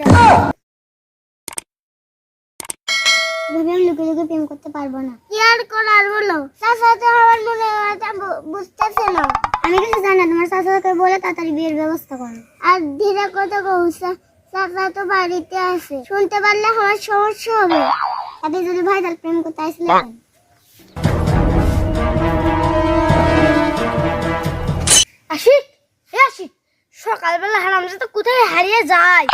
দাও আমি লুকে লুকে প্রেম করতে পারব না। কি আর করার বলো? চাচা তো আমার মনে তা বু- বুঝতেছে না। আমি কিছু জানি না তোমার চাচাকে বলে তাড়াতাড়ি বিয়ের ব্যবস্থা করো। আর ধীরে কথা কৌশা চাচা তো বাড়িতে আছে। শুনতে পারলে আমার সমস্যা হবে। আপনি যদি ভাই তার প্রেম করতে আসলে আশিক এ আশিক সকালবেলা হারামজা তো কোথায় হারিয়ে যায়?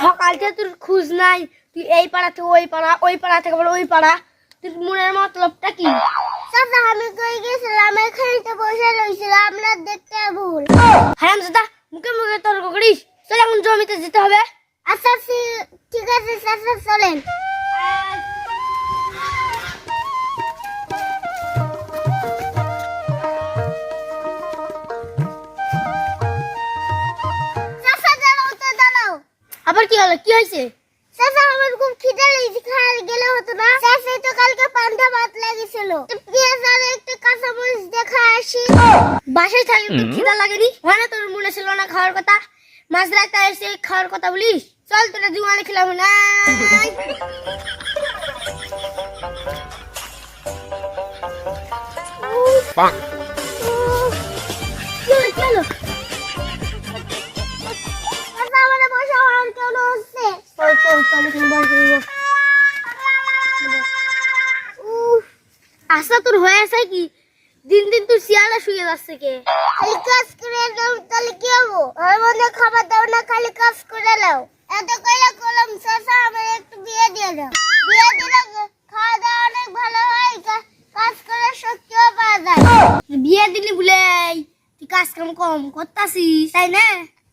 সকাল থেকে তোর খোঁজ নাই। তুই এই পাড়া থেকে ওই পাড়া ওই পাড়া থেকে আবার ওই পাড়া। তোর মনের মতলবটা কি? আমি কই গেছিলাম? এখানে বসে রয়েছিলাম আমরা দেখতে ভুল। মুখে মুখে তর্ক করিস। চল এখন জমিতে যেতে হবে। আচ্ছা ঠিক আছে চাচা চলেন। হলো? কি হয়েছে? চাচা আমার খুব খিদে লেগেছে খাওয়ার গেলে হতো না। চাচা তো কালকে পান্তা ভাত লাগেছিল পেঁয়াজ আর একটু কাঁচামরিচ দেখা আসি। বাসায় তোর খিদা লাগেনি? হয় না তোর মনে ছিল না খাওয়ার কথা। রাতে এসে খাওয়ার কথা বলিস চল তোরা জুমানে খেলাম না আশা তোর হয়ে আছে কি? দিন দিন শিয়ালে শুয়ে যাচ্ছে কে? খালি কাজ করে তাহলে কি হব? আমার মনে খাবার দাও না খালি কাজ করে দাও এত কইলা কলম আমার একটু বিয়ে দিয়ে দাও। বিয়ে দিলে খাওয়া দাওয়া অনেক ভালো হয় কাজ করে শক্তিও পাওয়া যায়। বিয়ে দিলি বলে তুই কাজ কাম কম করতাছিস তাই না?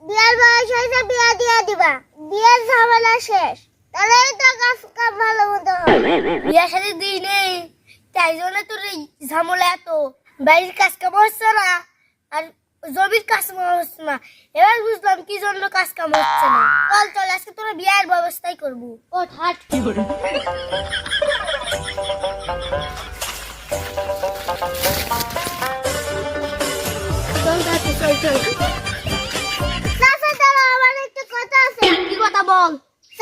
বিয়ের বয়স হয়েছে বিয়ে দিয়ে দিবা। বিয়ের ঝামেলা শেষ। তাহলেই তো কাজ কাম ভালো মতো হবে বিয়ের সাথে দিই নেই তাই জন্য তোর ঝামেলা এত বাড়ির কাজ কাম হচ্ছে না আর জমির কাজ কাম হচ্ছে না এবার বুঝলাম কি জন্য কাজ কাম হচ্ছে না চল চল আজকে তোরা বিয়ের ব্যবস্থাই করব ও হাট চল তাতে চল। চল দাঁড়াও আমার একটু কথা আছে কি কথা বল?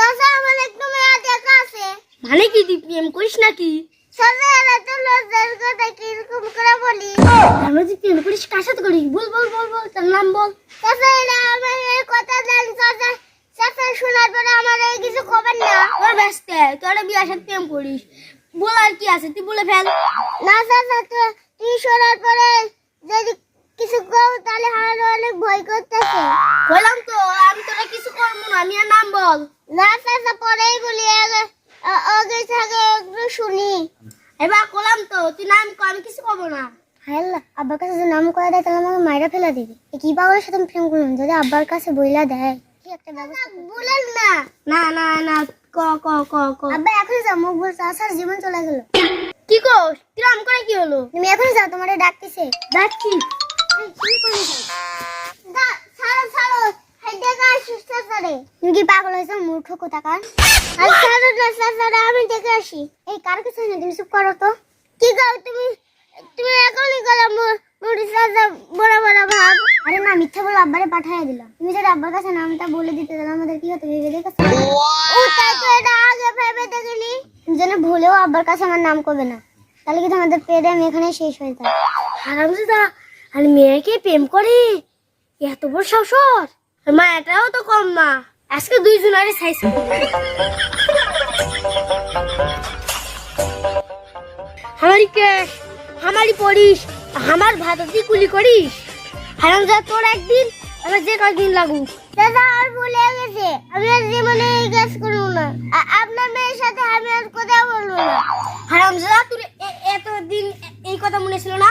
চাচা আমার একটু মেয়ে দেখা আছে মানে কি তুই প্রেম করিস নাকি? চাচা এরা তো লজ্জার কথা কীরকম করে বলি? আমরা তুই প্রেম করিস কার সাথে করিস? বল বল বল বল তার নাম বল। চাচা এরা আমার এই কথা দেন চাচা চাচা শোনার পরে আমার এই কিছু খবর না। তোর ব্যস্ত তোরা বিয়ার সাথে প্রেম করিস। বল আর কি আছে তুই বলে ফেল। না চাচা তুই শোনার পরে যদি কিছু কও তাহলে আমার অনেক ভয় করতেছে। বললাম তো আমি তোরা কিছু করব না আমি আর নাম বল। না চাচা পরেই বলি আগে আগে একটু শুনি। এবার করলাম তো তুই নাম কর আমি কিছু করব না। হ্যালো আব্বার কাছে যদি নাম করে দেয় তাহলে আমাকে মাইরা ফেলা দিবে। কি পাগলের সাথে আমি প্রেম করলাম? যদি আব্বার কাছে বইলা দেয় কি একটা ব্যবস্থা বলেন না। না না না ক ক ক ক। আব্বা এখন যাও মুখ বলছে আসার জীবন চলে গেল। কি কর কিরম করে কি হলো? তুমি এখন যাও তোমার ডাকতেছে। যাচ্ছি তুমি কি পাগল হয়েছো? মূর্খ কোথাকার? আমি দেখে আসি। এই কার কিছু না তুমি চুপ করো তো। কি গাও তুমি তুমি এখনই গেলাম মুড়ি সাজা বড় বড় ভাব। আরে না মিথ্যা বলে আব্বারে পাঠিয়ে দিলাম। তুমি যদি আব্বার কাছে নামটা বলে দিতে তাহলে আমাদের কি হতো ভেবে দেখেছ? ও তাই তো এটা আগে ভেবে দেখিনি। যেন ভুলেও আব্বার কাছে আমার নাম করবে না। তাহলে কিন্তু আমাদের প্রেম এখানে শেষ হয়ে যায় হারামজাদা আর মেয়েকে প্রেম করে? এত বড় সাহসর মা, এটাও তো কম মা আজকে দুই জুনারে সাইজ হামারি কে? আমারই পড়িস আমার ভাততি কুলি করিস? হারাম যা তোর একদিন, আমার যে কয়েকদিন লাগুক। দাদা, আর ভুলে গেছে, আমি আর জীবনে এই কাজ করব না। আপনার মেয়ের সাথে আমি আর কথা বলব না। হারাম যা তোর এতদিন এই কথা মনে ছিল না?